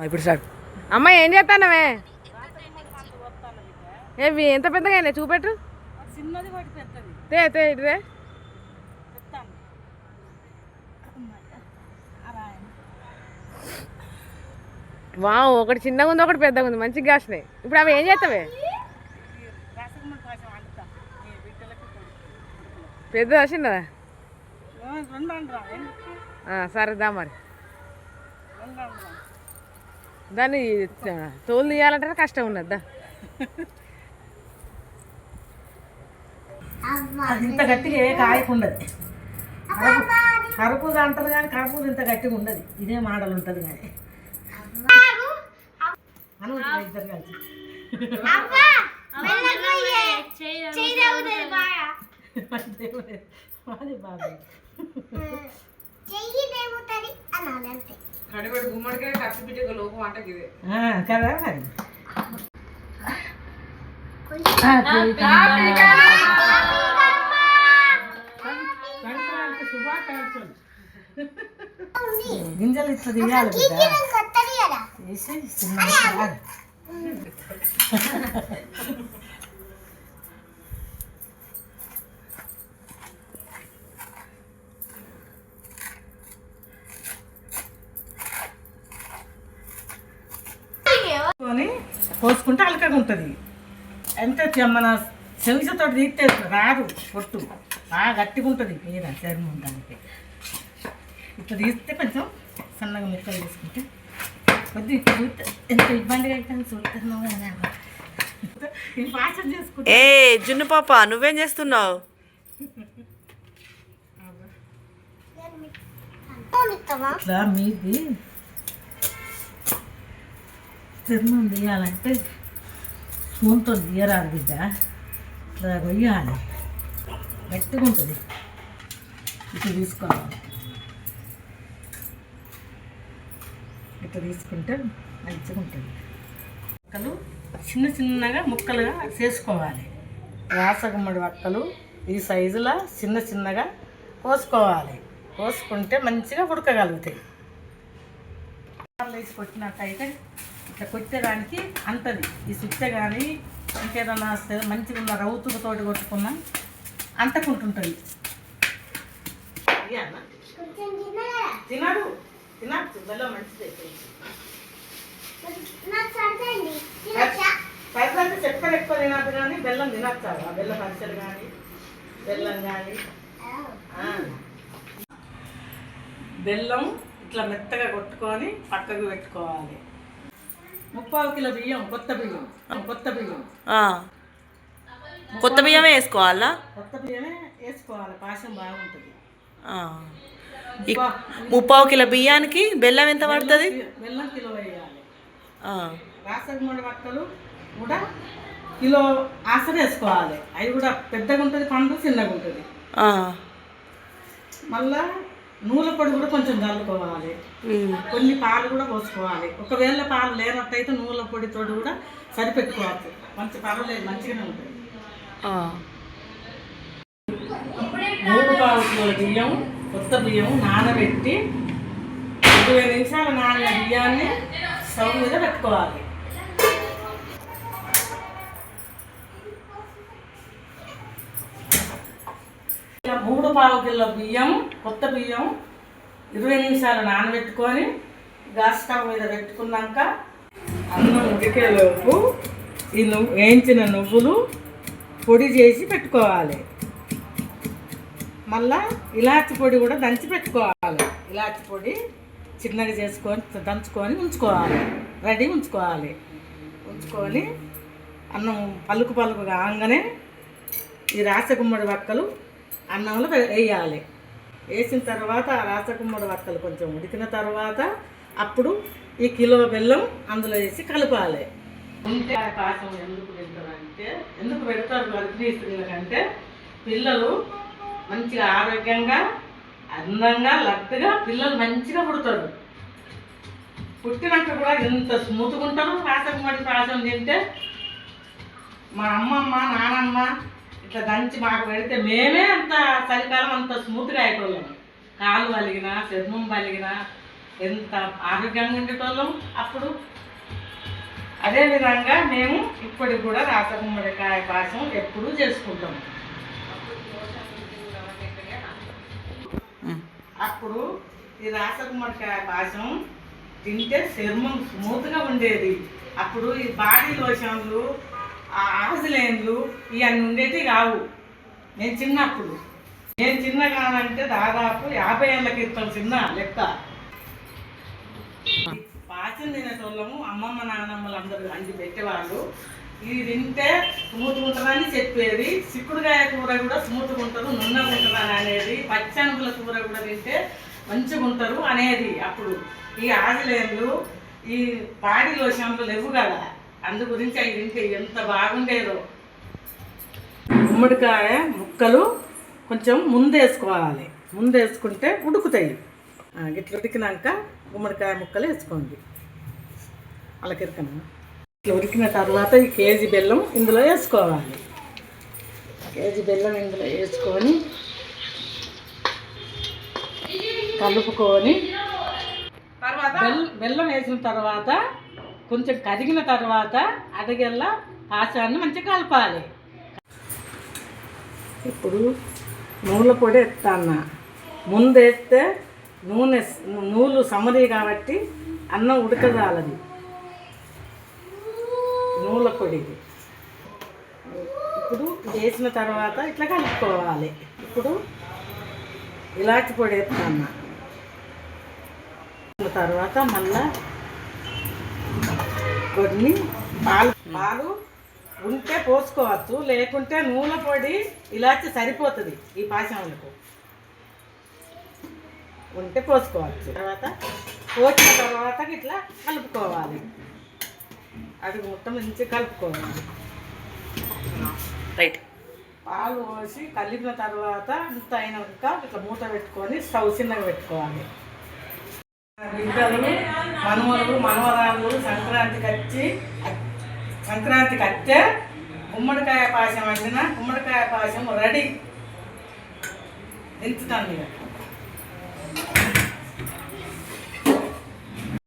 ఇప్పుడు స్టార్ట్ అమ్మ ఏం చేస్తానవే? ఏవి ఎంత పెద్దగా అయినాయి? చూపెట్టు. చిన్నది ఒకటి పెద్దది. తే తే ఇటుదే వావ్ ఒకటి చిన్నగా ఉంది ఒకటి పెద్దగా ఉంది. మంచిగా కాసినాయి. ఇప్పుడు అవి ఏం చేస్తావే. పెద్దదా చిన్నదా ఏ, రెండు అంటురా ఆ, సరే దా మరి. దాన్ని తోలు తీయాలంటే కష్టం ఉన్నది ఇంత గట్టిగా ఏ కాయకుండదు కరుపు కరుపుది అంటారు కానీ కరుపుది ఇంత గట్టిగా ఉండదు. ఇదే మోడల్ ఉంటుంది కానీ. ఇద్దరు కలిసి. బాగా కడిపడి గుమ్మడికాయ కత్తి బిడ్డ లోపం వంటకి ఇదే ఆ, కదా మరి సంక్రాంతి శుభాకాంక్షలు గింజలు ఇట్లా తీయాలి బిడ్డ. తీసి చిన్నగా కాదు. కొని కోసుకుంటే అలకగా ఉంటుంది. ఎంత మన చెవిసతో తీస్తే రాదు పొట్టు. బాగా గట్టిగా ఉంటుంది మీద చర్మం దానికి. ఇట్లా తీస్తే కొంచెం సన్నగా ముక్కలు తీసుకుంటే కొద్ది చూస్తే ఎంత ఇబ్బందిగా అయితే చూస్తున్నావు ఏ జున్ను పాప నువ్వేం చేస్తున్నావు? ఇట్లా మీది చర్మం తీయాలంటే స్పూన్తో తీయరాదు బిడ్డ. ఇట్లా కొయ్యాలి. గట్టిగా ఉంటుంది. ఇట్లా తీసుకోవాలి. ఇట్లా తీసుకుంటే మంచిగా ఉంటుంది. ముక్కలు చిన్న చిన్నగా ముక్కలుగా చేసుకోవాలి. రాసగుమ్మడి వక్కలు ఈ సైజులో చిన్న చిన్నగా కోసుకోవాలి. కోసుకుంటే మంచిగా ఉడకగలుగుతాయి. వేసి కొట్టినట్టయితే ఇట్లా కొట్టేదానికి అంతది. ఈ సుత్త కానీ ఇంకేదన్నా మంచిగా ఉన్న రౌతులతోటి కొట్టుకున్నా అంటకుంటుంటుంది? తినడు. తినచ్చు బెల్లం మంచిది. పైసలు చక్కెర ఎక్కువ తినద్దు కానీ బెల్లం తినచ్చు ఆ బెల్లం పచ్చడి కానీ బెల్లం కానీ బెల్లం ఇట్లా మెత్తగా కొట్టుకొని పక్కకు పెట్టుకోవాలి. ముప్పావు కిలో బియ్యం కొత్త బియ్యం కొత్త బియ్యం. కొత్త బియ్యమే వేసుకోవాలా? కొత్త బియ్యమే వేసుకోవాలి పాశం బాగుంటుంది. ముప్పావు కిలో బియ్యానికి బెల్లం ఎంత పడుతుంది? బెల్లం కిలో వేయాలి. రాసగుమ్మడి వక్కలు కూడా కిలో ఆసర వేసుకోవాలి. అవి కూడా పెద్దగా ఉంటుంది పండు చిన్నగా ఉంటుంది మళ్ళా నూనె పొడి కూడా కొంచెం చల్లుకోవాలి. కొన్ని పాలు కూడా పోసుకోవాలి. ఒకవేళ పాలు లేనట్టయితే నూనె పొడితో కూడా సరిపెట్టుకోవచ్చు మంచి పర్వాలేదు మంచిగానే ఉంటుంది. మూడు కిలోల బియ్యం కొత్త బియ్యం నానబెట్టి ఇరవై నిమిషాలు నానిన బియ్యాన్ని స్టవ్ మీద పెట్టుకోవాలి. మూడు పావు కిలో బియ్యం కొత్త బియ్యం ఇరవై నిమిషాలు నానబెట్టుకొని గ్యాస్ స్టవ్ మీద పెట్టుకున్నాక అన్నం ఉడికేలోపు ఈ నువ్వు వేయించిన నువ్వులు పొడి చేసి పెట్టుకోవాలి. మళ్ళా ఇలాచి పొడి కూడా దంచి పెట్టుకోవాలి. ఇలాచి పొడి చిన్నగా చేసుకొని దంచుకొని ఉంచుకోవాలి. రెడీ ఉంచుకోవాలి. ఉంచుకొని అన్నం పలుకు పలుకు కాగానే ఈ రాసగుమ్మడి వక్కలు అన్నంలో వే- వేయాలి. వేసిన తర్వాత ఆ రాసకుమ్మడి వక్కలు కొంచెం ఉడికిన తర్వాత అప్పుడు ఈ కిలో బెల్లం అందులో వేసి కలపాలి. ఉంటే పాకం ఎందుకు పెడతారంటే ఎందుకు పెడతారు గర్భిణీ స్త్రీలకంటే పిల్లలు మంచిగా ఆరోగ్యంగా అందంగా లడ్డుగా పిల్లలు మంచిగా పుడతారు. పుట్టినాక కూడా ఎంత స్మూత్గా ఉంటారు? రాసగుమ్మడి పాసం తింటే? మా అమ్మమ్మ నానమ్మ ఇట్లా దంచి మాకు పెడితే మేమే అంత చలికాలం అంత స్మూత్గా అయిపోయాం. కాలు వలిగిన చర్మం వలిగిన ఎంత ఆరోగ్యంగా ఉండేటోళ్ళం అప్పుడు. అదేవిధంగా మేము ఇప్పటికి కూడా రాసగుమ్మడికాయ పాయసం ఎప్పుడూ చేసుకుంటాం. అప్పుడు ఈ రాసగుమ్మడికాయ పాయసం తింటే చర్మం స్మూత్గా ఉండేది. అప్పుడు ఈ బాడీ లోషన్లు ఆ ఆజులేన్లు ఇవన్నీ ఉండేవి కావు. నేను చిన్నప్పుడు. నేను చిన్నగానంటే దాదాపు యాభై ఏళ్ళ క్రితం చిన్న లెక్క. పాచం తినేటోళ్ళము అమ్మమ్మ నాన్నమ్మలు అందరూ అండి పెట్టేవాళ్ళు. ఇది తింటే స్మూత్గా ఉంటుందని చెప్పేది. చిక్కుడుకాయ కూర కూడా స్మూత్గా ఉంటుంది నున్నగా ఉంటుందని అనేది పచ్చనుగుల కూర కూడా తింటే మంచిగా ఉంటారు అనేది అప్పుడు. ఈ ఆజలేన్లు ఈ పాడి లోషన్లు లేవు కదా. అందు గురించి అవి తింటే ఎంత బాగుండేదో. గుమ్మడికాయ ముక్కలు కొంచెం ముందేసుకోవాలి. ముందేసుకుంటే ఉడుకుతాయి. గిట్ల ఉడికినాక గుమ్మడికాయ ముక్కలు వేసుకోండి. అలకెరకన? ఇట్లా ఉడికిన తర్వాత ఈ కేజీ బెల్లం ఇందులో వేసుకోవాలి. కేజీ బెల్లం ఇందులో వేసుకొని కలుపుకొని బెల్ బెల్లం వేసిన తర్వాత కొంచెం కరిగిన తర్వాత అడగెల్ల పాచాన్ని మంచిగా కలపాలి. ఇప్పుడు నూనె పొడి ఎత్తాన్న. ముందు వేస్తే నూనె నూలు సమరి కాబట్టి అన్నం ఉడకజాలది. నూనె పొడిది. ఇప్పుడు వేసిన తర్వాత ఇట్లా కలుపుకోవాలి. ఇప్పుడు ఇలాచి పొడి ఎత్తాన్న. తర్వాత మళ్ళీ కొన్ని పాలు పాలు ఉంటే పోసుకోవచ్చు లేకుంటే నూనె పొడి ఇలాచి సరిపోతుంది ఈ పాశములకు ఉంటే పోసుకోవచ్చు. తర్వాత పోసిన తర్వాత ఇట్లా కలుపుకోవాలి. అది మొత్తం మంచిగా కలుపుకోవాలి. రైట్. పాలు పోసి కలిపిన తర్వాత అంత అయినాక ఇట్లా మూత పెట్టుకొని స్టవ్ చిన్నగా పెట్టుకోవాలి. మనవలు మనవరాళ్ళు సంక్రాంతికి వచ్చి సంక్రాంతికి వస్తే గుమ్మడికాయ పాయసం వండిన గుమ్మడికాయ పాయసం రెడీ. దించుతాను ఇక